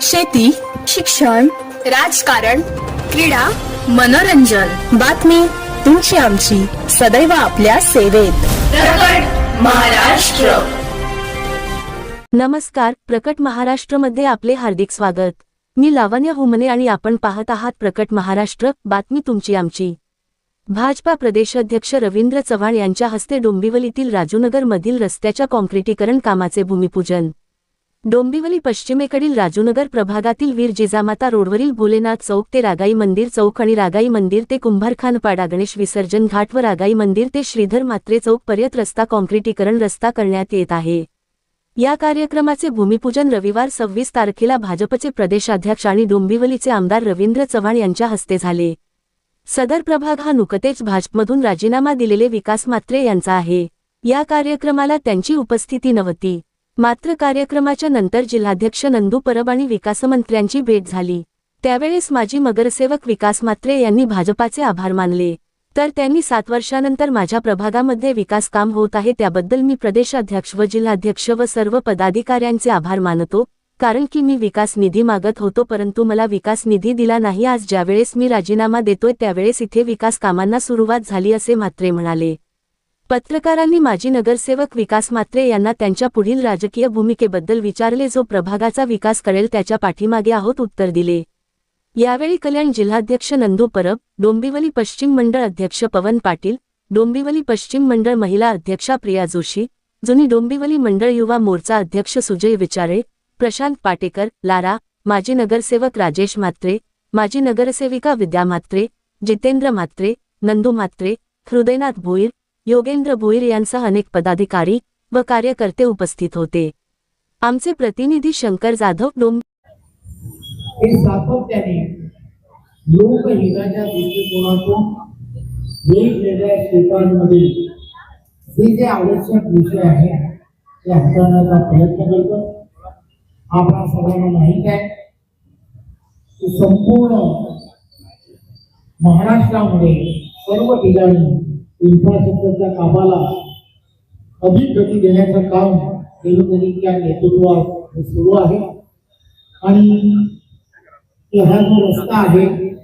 शेती शिक्षण राजकारण क्रीडा मनोरंजन. बातमी तुमची आमची. सदैव आपल्या सेवेत. प्रकट महाराष्ट्र. नमस्कार प्रकट महाराष्ट्रमध्ये आपले हार्दिक स्वागत. मी लावण्य हुमने आणि आपण पाहत आहात प्रकट महाराष्ट्र बातमी तुमची आमची. भाजपा प्रदेशाध्यक्ष रवींद्र चव्हाण यांच्या हस्ते डोंबिवलीतील राजूनगर मधील रस्त्याच्या कॉन्क्रिटीकरण कामाचे भूमिपूजन. डोंबिवली पश्चिमेकडील राजूनगर प्रभागातील वीर जिजामाता रोडवरील भोलेनाथ चौक ते रागाई मंदिर चौक आणि रागाई मंदिर ते कुंभारखानपाडा गणेश विसर्जन घाट व रागाई मंदिर ते श्रीधर मात्रे चौक पर्यंत रस्ता कॉन्क्रिटीकरण रस्ता करण्यात येत आहे. या कार्यक्रमाचे भूमिपूजन रविवार सव्वीस तारखेला भाजपचे प्रदेशाध्यक्ष आणि डोंबिवलीचे आमदार रवींद्र चव्हाण यांच्या हस्ते झाले. सदर प्रभाग हा नुकतेच भाजपमधून राजीनामा दिलेले विकास मात्रे यांचा आहे. या कार्यक्रमाला त्यांची उपस्थिती नव्हती. मात्र कार्यक्रमाच्या नंतर जिल्हाध्यक्ष नंदू परब आणि विकासमंत्र्यांची भेट झाली. त्यावेळेस माजी मगरसेवक विकास मात्रे यांनी भाजपाचे आभार मानले. तर त्यांनी सात वर्षानंतर माझ्या प्रभागामध्ये विकास काम होत आहे त्याबद्दल मी प्रदेशाध्यक्ष व जिल्हाध्यक्ष व सर्व पदाधिकाऱ्यांचे आभार मानतो कारण की मी विकास निधी मागत होतो परंतु मला विकास निधी दिला नाही. आज ज्यावेळेस मी राजीनामा देतोय त्यावेळेस इथे विकास कामांना सुरुवात झाली असे म्हात्रे म्हणाले. पत्रकारांनी माजी नगरसेवक विकास मात्रे यांना त्यांच्या पुढील राजकीय भूमिकेबद्दल विचारले जो प्रभागाचा विकास करेल त्याच्या पाठीमागे आहोत उत्तर दिले. यावेळी कल्याण जिल्हाध्यक्ष नंदू परब डोंबिवली पश्चिम मंडळ अध्यक्ष पवन पाटील डोंबिवली पश्चिम मंडळ महिला अध्यक्षा प्रिया जोशी जुनी डोंबिवली मंडळ युवा मोर्चा अध्यक्ष सुजय विचारे प्रशांत पाटेकर लारा माजी नगरसेवक राजेश म्हात्रे माजी नगरसेविका विद्या म्हात्रे जितेंद्र म्हात्रे नंदू म्हात्रे हृदयनाथ भोईर योगेंद्र भोईर यांसह अनेक पदाधिकारी व कार्यकर्ते उपस्थित होते. आमचे प्रतिनिधी शंकर जाधव डोंब सातत्याने लोकहिताच्या दृष्टिकोनातून वेगवेगळ्या क्षेत्रांमध्ये जे आवश्यक विषय ते हाताळण्याचा प्रयत्न करतो. आपल्या सर्वांना माहीत आहे की संपूर्ण महाराष्ट्रामध्ये सर्व ठिकाणी इन्फ्रास्ट्रक्चरच्या कामाला अधिक गती देण्याचं काम देवेंद्रजींच्या नेतृत्वात हे सुरू आहे. आणि हा जो रस्ता आहे.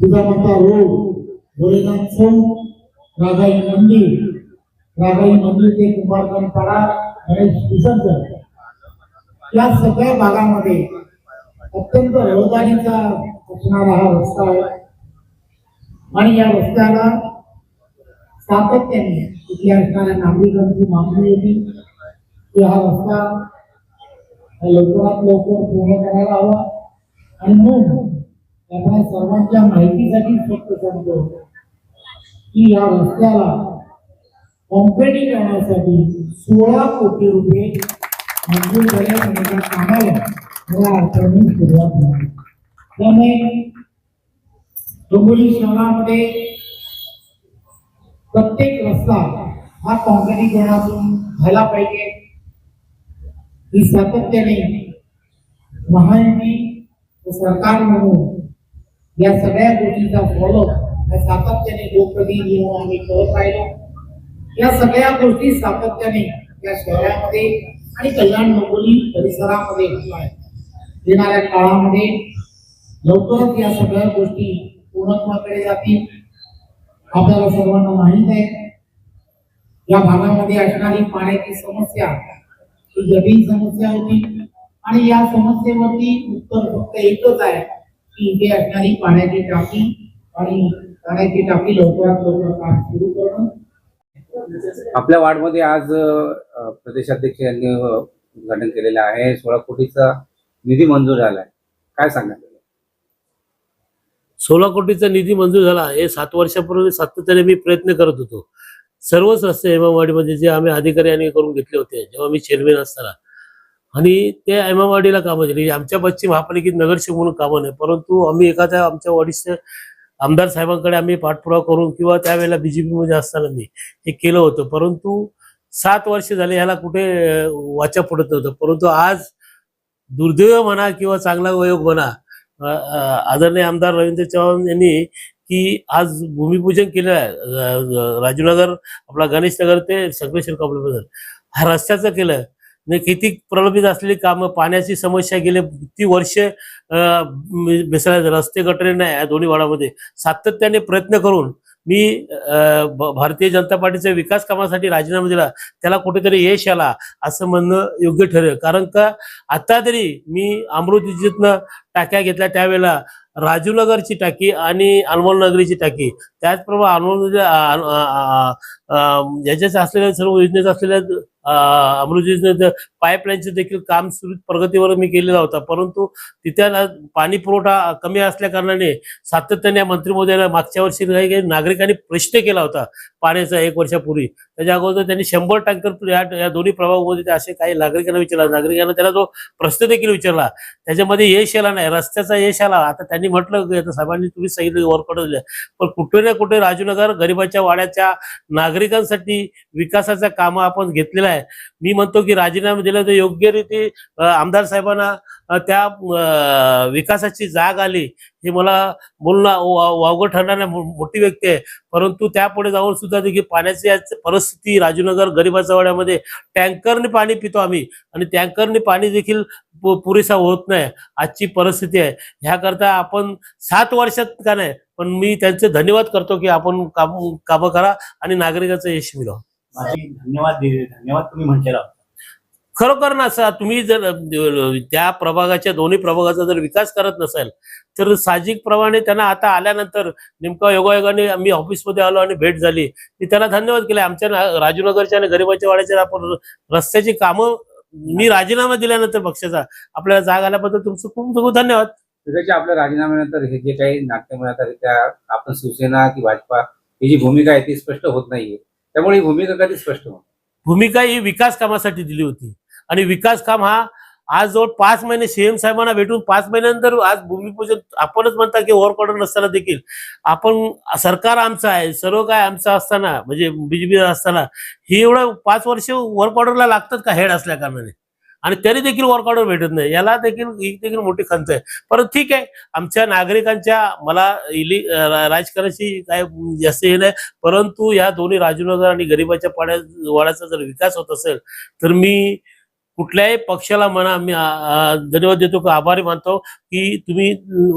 तुझामाता रोड भोलेनाथ चौक रागाई मंदिर. राघाई मंदिर ते कुमारखानपाडा गणेश विसर्जन. या सगळ्या भागामध्ये अत्यंत रहदारीचा असणारा हा रस्ता आहे. आणि या रस्त्याला सातत्याने इथे असणाऱ्या नागरिकांची मागणी होती. की हा रस्ता लवकरात लवकर पूर्ण करायला हवा. आणि मग त्यामुळे सर्वांच्या माहितीसाठी फक्त सांगतो की या रस्त्याला कॉम्पेटिंग करण्यासाठी सोळा कोटी रुपये मंजूर झाले आणि कामाला खऱ्या अर्थाने सुरुवात झाली. त्यामुळे डोंबिवली शहरामध्ये प्रत्येक रस्ता हा कॉन्क्रिटीकरणातून झाला पाहिजे ही सातत्याने सरकार म्हणून या सगळ्या गोष्टीचा फॉलो सातत्याने लोकप्रतिनिधी म्हणून आम्ही करत राहिलो. या सगळ्या गोष्टी सातत्याने या शहरामध्ये आणि कल्याण परिसरामध्ये येणाऱ्या काळामध्ये लवकरच या सगळ्या गोष्टी पूर्णत्वाकडे जातील. आपल्याला सर्वांना माहीत आहे. या भागामध्ये असणारी पाण्याची समस्या ही जटिल समस्या होती. आणि या समस्येवरती उत्तर फक्त एकच आहे की इथे असणारी पाण्याची टाकी आणि पाण्याची टाकी लवकरात लवकर काम सुरू करणं. आपल्या वार्डमध्ये आज प्रदेशाध्यक्ष यांनी उद्घाटन केलेलं आहे. सोळा कोटीचा निधी मंजूर झालाय. काय सांगा सोळा कोटीचा निधी मंजूर झाला. हे सात वर्षापूर्वी सातत्याने मी प्रयत्न करत होतो. सर्वच रस्ते हेमावाडीमध्ये जे आम्ही अधिकारी आणि करून घेतले होते जेव्हा मी चेअरमॅन असताना. आणि ते हेमावाडीला कामं दिली. म्हणजे आमच्या पश्चिम महापालिकेत नगरसेवक म्हणून कामं नाही परंतु आम्ही एखाद्या आमच्या वरिष्ठ आमदार साहेबांकडे आम्ही पाठपुरावा करून किंवा त्यावेळेला बीजेपी मध्ये असताना मी हे केलं होतं. परंतु सात वर्ष झाले ह्याला कुठे वाचा पडत नव्हतं. परंतु आज दुर्दैव म्हणा किंवा चांगला वयोग म्हणा आदरणीय आमदार रवींद्र चव्हाण यांनी की आज भूमिपूजन केलं आहे. राजूनगर आपला गणेश नगर ते संकलेश्वर कॉम्प्लेक्स हा रस्त्याचं केलं. म्हणजे किती प्रलंबित असलेली कामं पाण्याची समस्या गेले किती वर्ष बेसळ्या रस्ते गटरे नाही या दोन्ही वाडामध्ये. सातत्याने प्रयत्न करून मी अ, भारतीय जनता पार्टीच्या विकास कामासाठी राजीनामा दिला त्याला कुठेतरी यश आला असं म्हणणं योग्य ठरेल. कारण का आता तरी मी अमृत टाक्या घेतल्या त्यावेळेला राजूनगरची टाकी आणि अनमोल नगरीची टाकी त्याचप्रमाणे अनमोल याच्याच असलेल्या सर्व योजनेत असलेल्या अमृत योजनेत पाईपलाईनचं देखील काम सुरू प्रगतीवर मी केलेला होता. परंतु तिथे पाणी पुरवठा कमी असल्या कारणाने सातत्याने या मंत्री महोदयाला मागच्या वर्षी काही काही नागरिकांनी प्रश्न केला होता पाण्याचा एक वर्षापूर्वी. त्याच्या अगोदर त्यांनी शंभर टँकर या या दोन्ही प्रभागामध्ये असे काही नागरिकांना विचारला. नागरिकांना त्याला जो प्रश्न देखील विचारला त्याच्यामध्ये यश आला नाही रस्त्याचा यश आला. आता त्यांनी म्हटलं की आता साहेबांनी तुम्ही सांगितलं वर्कआउट दिलं पण कुठे ना कुठे राजूनगर गरिबाच्या वाड्याच्या नागरिकांसाठी विकासाचं काम आपण घेतलेला आहे मी म्हणतो की राजीनामा दिला तर योग्य रीती आमदार साहेबांना त्या विकासाची जाग आली हे मला बोलणं वा- वावगं ठरणार नाही मोठी व्यक्ती आहे. परंतु त्यापुढे जाऊन सुद्धा देखील पाण्याची परिस्थिती राजूनगर गरिबाच्या वाड्यामध्ये टँकरने पाणी पितो आम्ही आणि टँकरने पाणी देखील पुरेसा होत नाही. आजची परिस्थिती आहे. ह्याकरता आपण सात वर्षात का नाही पण मी त्यांचे धन्यवाद करतो की आपण काम कामं करा आणि नागरिकाचं यश मिळवा. माझे धन्यवाद धन्यवाद तुम्ही म्हटलेला खरोखर ना असं तुम्ही जर त्या प्रभागाच्या दोन्ही प्रभागाचा जर विकास करत नसाल तर साहजिक प्रमाणे त्यांना आता आल्यानंतर नेमका योगायोगाने आम्ही ऑफिसमध्ये आलो आणि भेट झाली. मी त्यांना धन्यवाद केले. आमच्या राजूनगरच्या आणि गरिबाच्या वाड्याच्या आपण रस्त्याची कामं मी राजीनामा दिल्यानंतर पक्षाचा आपल्याला जाग आल्याबद्दल तुमचं खूप खूप धन्यवाद. त्याच्या आपल्या राजीनाम्यानंतर हे जे काही नाट्य मिळतात त्या आपण शिवसेना की भाजपा ही जी भूमिका आहे ती स्पष्ट होत नाहीये. त्यामुळे ही भूमिका कधी स्पष्ट होत भूमिका ही विकास कामासाठी दिली होती. आणि विकास काम हा आज जवळ पाच महिने सीएम साहेबांना भेटून पाच महिन्यानंतर आज भूमिपूजन आपणच म्हणता की ओव्हरकॉर्डर नसताना देखील आपण सरकार आमचं आहे सर्व काय आमचं असताना म्हणजे बीजेपी असताना हे एवढं पाच वर्ष ओव्हरकॉर्डरला लागतात का हेड असल्या कारणाने? आणि तरी देखील वर्कआउट भेटत नाही. याला देखील ही देखील मोठी खंत आहे. परंतु ठीक आहे आमच्या नागरिकांच्या मला इली काय जास्त हे नाही परंतु या दोन्ही राजूनगर आणि गरिबाच्या पाड्या वाड्याचा जर विकास होत असेल तर मी कुठल्याही पक्षाला म्हणा मी धन्यवाद देतो की आभारी मानतो की तुम्ही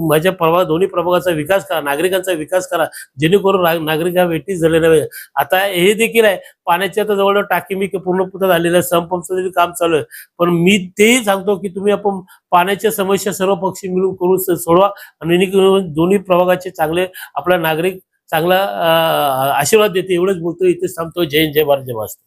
माझ्या प्रभाग दोन्ही प्रभागाचा विकास करा नागरिकांचा विकास करा जेणेकरून नागरिक हा वेटीच झाले नव्हे. आता हे देखील आहे पाण्याची आता जवळ टाकी मी पूर्णपूर्ण झालेलं आहे संपंपचं देखील काम चालू आहे. पण मी तेही सांगतो की तुम्ही आपण पाण्याच्या समस्या सर्व पक्ष मिळून करून सोडवा आणि दोन्ही प्रभागाचे चांगले आपला नागरिक चांगला आशीर्वाद देते एवढंच बोलतो इथेच थांबतो जय जय भारत जय महाराष्ट्र.